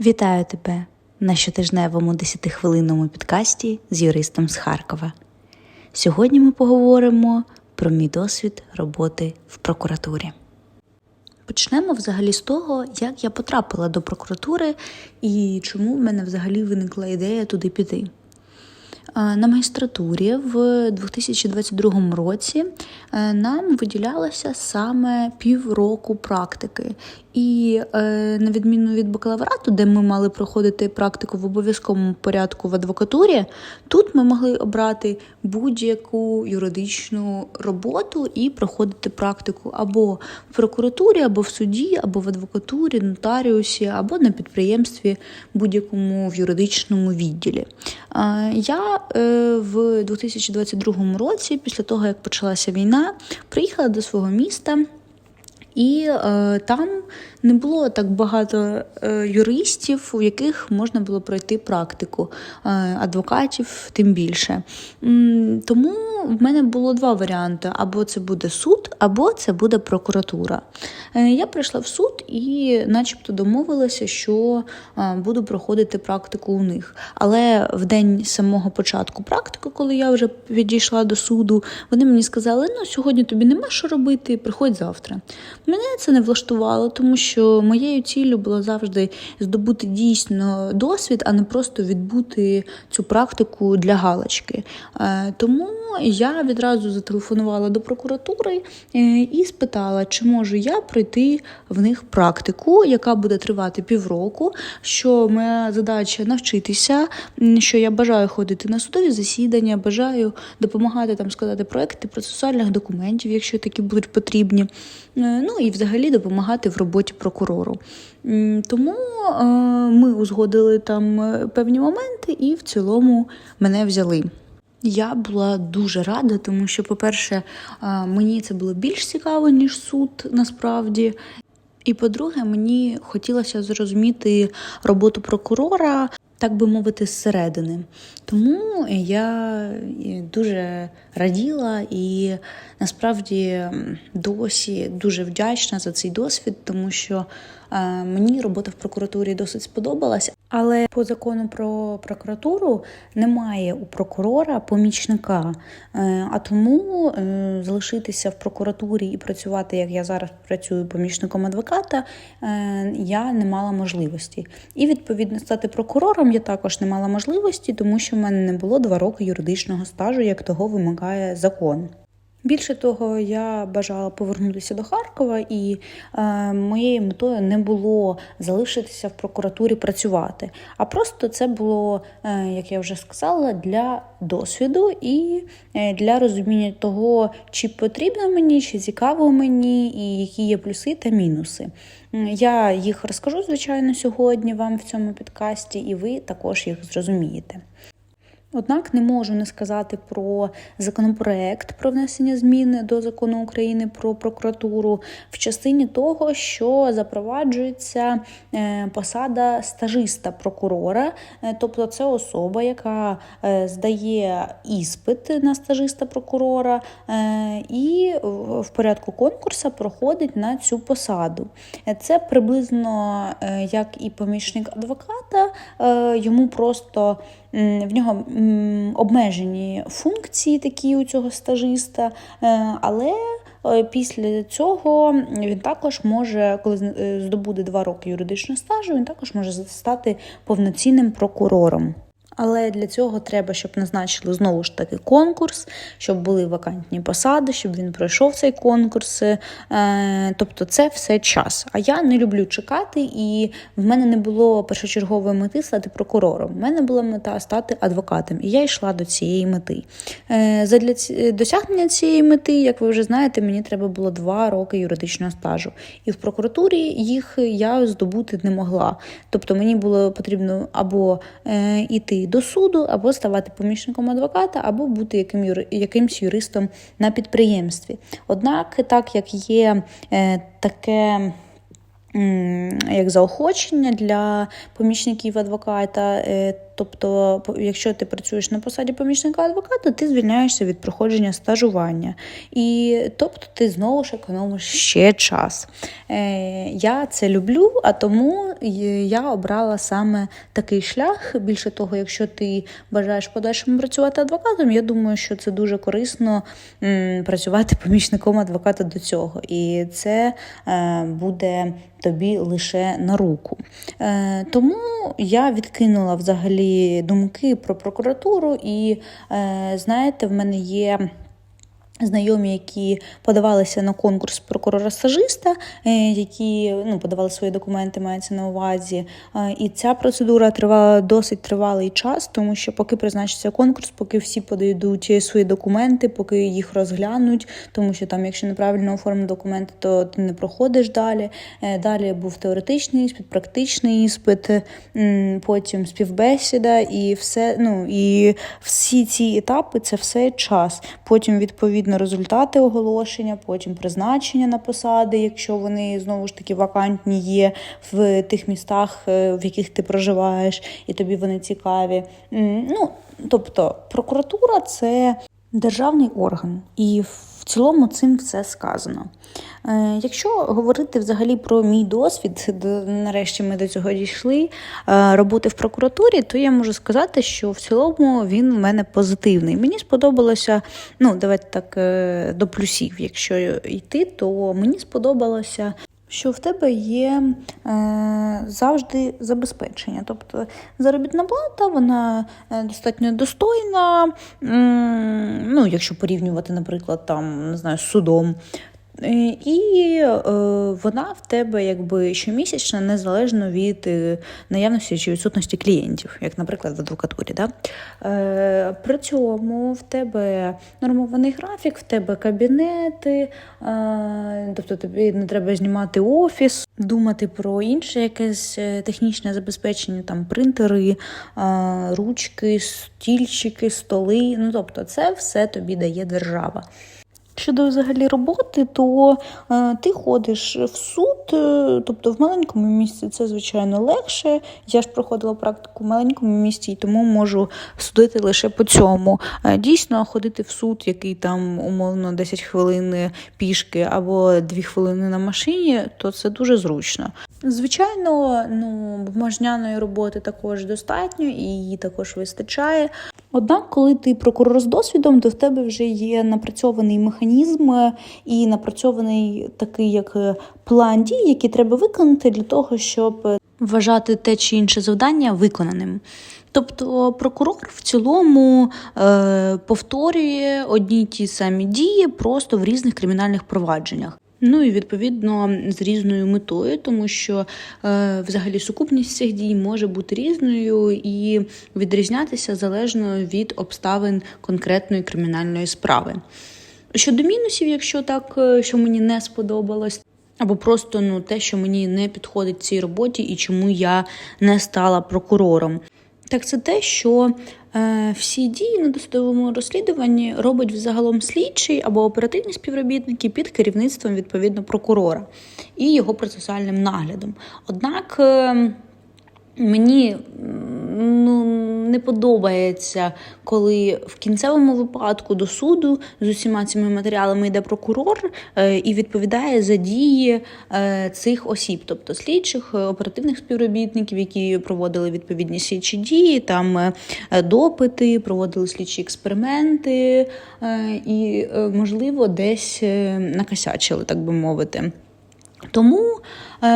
Вітаю тебе на щотижневому 10-хвилинному підкасті з юристом з Харкова. Сьогодні ми поговоримо про мій досвід роботи в прокуратурі. Почнемо взагалі з того, як я потрапила до прокуратури і чому в мене взагалі виникла ідея туди піти. На магістратурі в 2022 році е, нам виділялося саме півроку практики. І е, на відміну від бакалаврату, де ми мали проходити практику в обов'язковому порядку в адвокатурі, тут ми могли обрати будь-яку юридичну роботу і проходити практику або в прокуратурі, або в суді, або в адвокатурі, нотаріусі, або на підприємстві будь-якому в юридичному відділі. Е, Я в 2022 році, після того як почалася війна, приїхала до свого міста. І е, там не було так багато е, юристів, у яких можна було пройти практику, е, адвокатів тим більше. Тому в мене було два варіанти: або це буде суд, або це буде прокуратура. Е, я прийшла в суд і, начебто, домовилася, що буду проходити практику у них. Але в день самого початку практики, коли я вже підійшла до суду, вони мені сказали: ну сьогодні тобі нема що робити, приходь завтра. Мене це не влаштувало, тому що моєю ціллю було завжди здобути дійсно досвід, а не просто відбути цю практику для галочки. Е, Тому я відразу зателефонувала до прокуратури е, і спитала, чи можу я пройти в них практику, яка буде тривати півроку. Що моя задача навчитися, що я бажаю ходити на судові засідання, бажаю допомагати там складати проекти процесуальних документів, якщо такі будуть потрібні. Е, Ну і взагалі допомагати в роботі прокурору. Тому е, ми узгодили там е, певні моменти, і в цілому мене взяли. Я була дуже рада, тому що, по-перше, е, мені це було більш цікаво, ніж суд насправді. І по-друге, мені хотілося зрозуміти роботу прокурора, так би мовити, зсередини. Тому я е, дуже раділа і насправді досі дуже вдячна за цей досвід, тому що мені робота в прокуратурі досить сподобалась. Але по закону про прокуратуру немає у прокурора помічника. Е, А тому е, залишитися в прокуратурі і працювати, як я зараз працюю помічником адвоката, е, я не мала можливості. І відповідно стати прокурором я також не мала можливості, тому що в мене не було два роки юридичного стажу, як того вимагає закон. Більше того, я бажала повернутися до Харкова, і е, моєю метою не було залишитися в прокуратурі працювати. А просто це було, е, як я вже сказала, для досвіду і е, для розуміння того, чи потрібно мені, чи цікаво мені, і які є плюси та мінуси. Я їх розкажу, звичайно, сьогодні вам в цьому підкасті, і ви також їх зрозумієте. Однак не можу не сказати про законопроект про внесення змін до закону України про прокуратуру в частині того, що запроваджується е, посада стажиста прокурора, Е, тобто це особа, яка е, здає іспит на стажиста прокурора і в порядку конкурсу проходить на цю посаду. Це приблизно як і помічник адвоката, йому просто в нього обмежені функції такі у цього стажиста, е, але е, після цього він також може, коли е, здобуде два роки юридичного стажу, він також може стати повноцінним прокурором. Але для цього треба, щоб назначили знову ж таки конкурс, щоб були вакантні посади, щоб він пройшов цей конкурс. Е, тобто це все час. А я не люблю чекати, і в мене не було першочергової мети стати прокурором. В мене була мета стати адвокатом, і я йшла до цієї мети. Е, задля досягнення цієї мети, як ви вже знаєте, мені треба було два роки юридичного стажу. І в прокуратурі їх я здобути не могла. Тобто мені було потрібно або е, йти до суду, або ставати помічником адвоката, або бути яким юри, якимсь юристом на підприємстві. Однак, так як є е, таке як заохочення для помічників адвоката. Тобто, якщо ти працюєш на посаді помічника адвоката, ти звільняєшся від проходження стажування. І тобто ти знову ж економиш ще час. Е, Я це люблю, а тому я обрала саме такий шлях. Більше того, якщо ти бажаєш подальшому працювати адвокатом, я думаю, що це дуже корисно працювати помічником адвоката до цього. І це е, буде тобі лише на руку. Е, Тому я відкинула взагалі думки про прокуратуру, і е, знаєте, в мене є. Знайомі, які подавалися на конкурс прокурора-стажиста, е, які ну, подавали свої документи, мається на увазі. Е, І ця процедура тривала досить тривалий час, тому що поки призначиться конкурс, поки всі подають свої документи, поки їх розглянуть, тому що там, якщо неправильно оформлені документи, то ти не проходиш далі. Е, Далі був теоретичний іспит, практичний іспит, потім співбесіда, і все. Ну і всі ці етапи це все час. Потім відповідно результати оголошення, потім призначення на посади, якщо вони знову ж таки вакантні є в тих містах, е, в яких ти проживаєш, і тобі вони цікаві. Ну тобто, прокуратура це державний орган, і в цілому цим все сказано. Е, Якщо говорити взагалі про мій досвід, нарешті ми до цього дійшли е, роботи в прокуратурі, то я можу сказати, що в цілому він в мене позитивний. Мені сподобалося, ну давайте так е, до плюсів, якщо йти, то мені сподобалося. Що в тебе є е, завжди забезпечення. Тобто заробітна плата, вона достатньо достойна, м, ну, якщо порівнювати, наприклад, там, не знаю, з судом. Е, І е, вона в тебе якби щомісячна, незалежно від е, наявності чи відсутності клієнтів, як, наприклад, в адвокатурі. Да? При цьому в тебе нормований графік, в тебе кабінети, тобто тобі не треба знімати офіс, думати про інше якесь технічне забезпечення, там принтери, ручки, стільчики, столи. Ну тобто, це все тобі дає держава. Щодо взагалі роботи, то е, ти ходиш в суд, е, тобто в маленькому місці це звичайно легше. Я ж проходила практику в маленькому місті, і тому можу судити лише по цьому. Е, дійсно, ходити в суд, який там умовно 10 хвилин пішки або 2 хвилини на машині, то це дуже зручно. Звичайно, ну бумажняної роботи також достатньо і її також вистачає. Однак, коли ти прокурор з досвідом, то в тебе вже є напрацьований механізм е, і напрацьований такий як е, план дій, який треба виконати для того, щоб е, вважати те чи інше завдання виконаним. Тобто прокурор в цілому е, повторює одні й ті самі дії просто в різних кримінальних провадженнях. Ну і відповідно з різною метою, тому що е, взагалі сукупність цих дій може бути різною і відрізнятися залежно від обставин конкретної кримінальної справи. Щодо мінусів, якщо так, е, що мені не сподобалось, або просто ну, те, що мені не підходить цій роботі і чому я не стала прокурором. Так це те, що всі дії на досудовому розслідуванні робить взагалом слідчий або оперативні співробітники під керівництвом відповідно прокурора і його процесуальним наглядом. Однак е, мені ну, не подобається, коли в кінцевому випадку до суду з усіма цими матеріалами йде прокурор е, і відповідає за дії е, цих осіб, тобто слідчих, е, оперативних співробітників, які проводили відповідні слідчі дії, там допити, проводили слідчі експерименти і, можливо, десь накосячили, так би мовити. Тому е,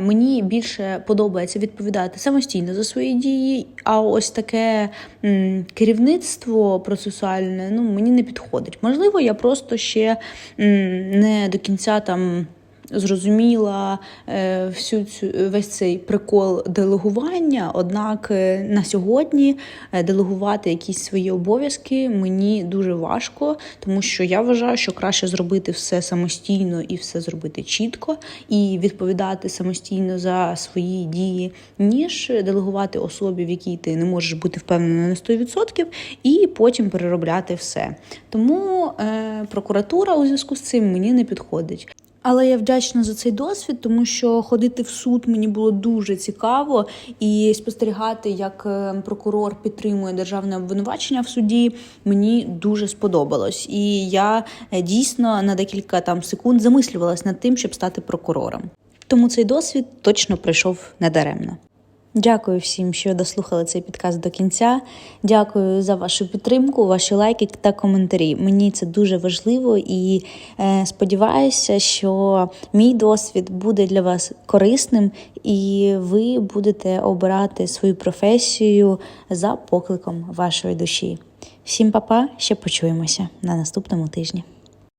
мені більше подобається відповідати самостійно за свої дії, а ось таке м, керівництво процесуальне ну, мені не підходить. Можливо, я просто ще м, не до кінця там. Зрозуміла е, всю цю весь цей прикол делегування. Однак е, на сьогодні е, делегувати якісь свої обов'язки мені дуже важко, тому що я вважаю, що краще зробити все самостійно і все зробити чітко, і відповідати самостійно за свої дії, ніж делегувати особі, в якій ти не можеш бути впевнений на 100%, і потім переробляти все. Тому е, прокуратура у зв'язку з цим мені не підходить. Але я вдячна за цей досвід, тому що ходити в суд мені було дуже цікаво, і спостерігати, як е, прокурор підтримує державне обвинувачення в суді, мені дуже сподобалось. І я е, дійсно на декілька там секунд замислювалась над тим, щоб стати прокурором. Тому цей досвід точно пройшов недаремно. Дякую всім, що дослухали цей підкаст до кінця. Дякую за вашу підтримку, ваші лайки та коментарі. Мені це дуже важливо і е, сподіваюся, що мій досвід буде для вас корисним, і ви будете обирати свою професію за покликом вашої душі. Всім па-па, ще почуємося на наступному тижні.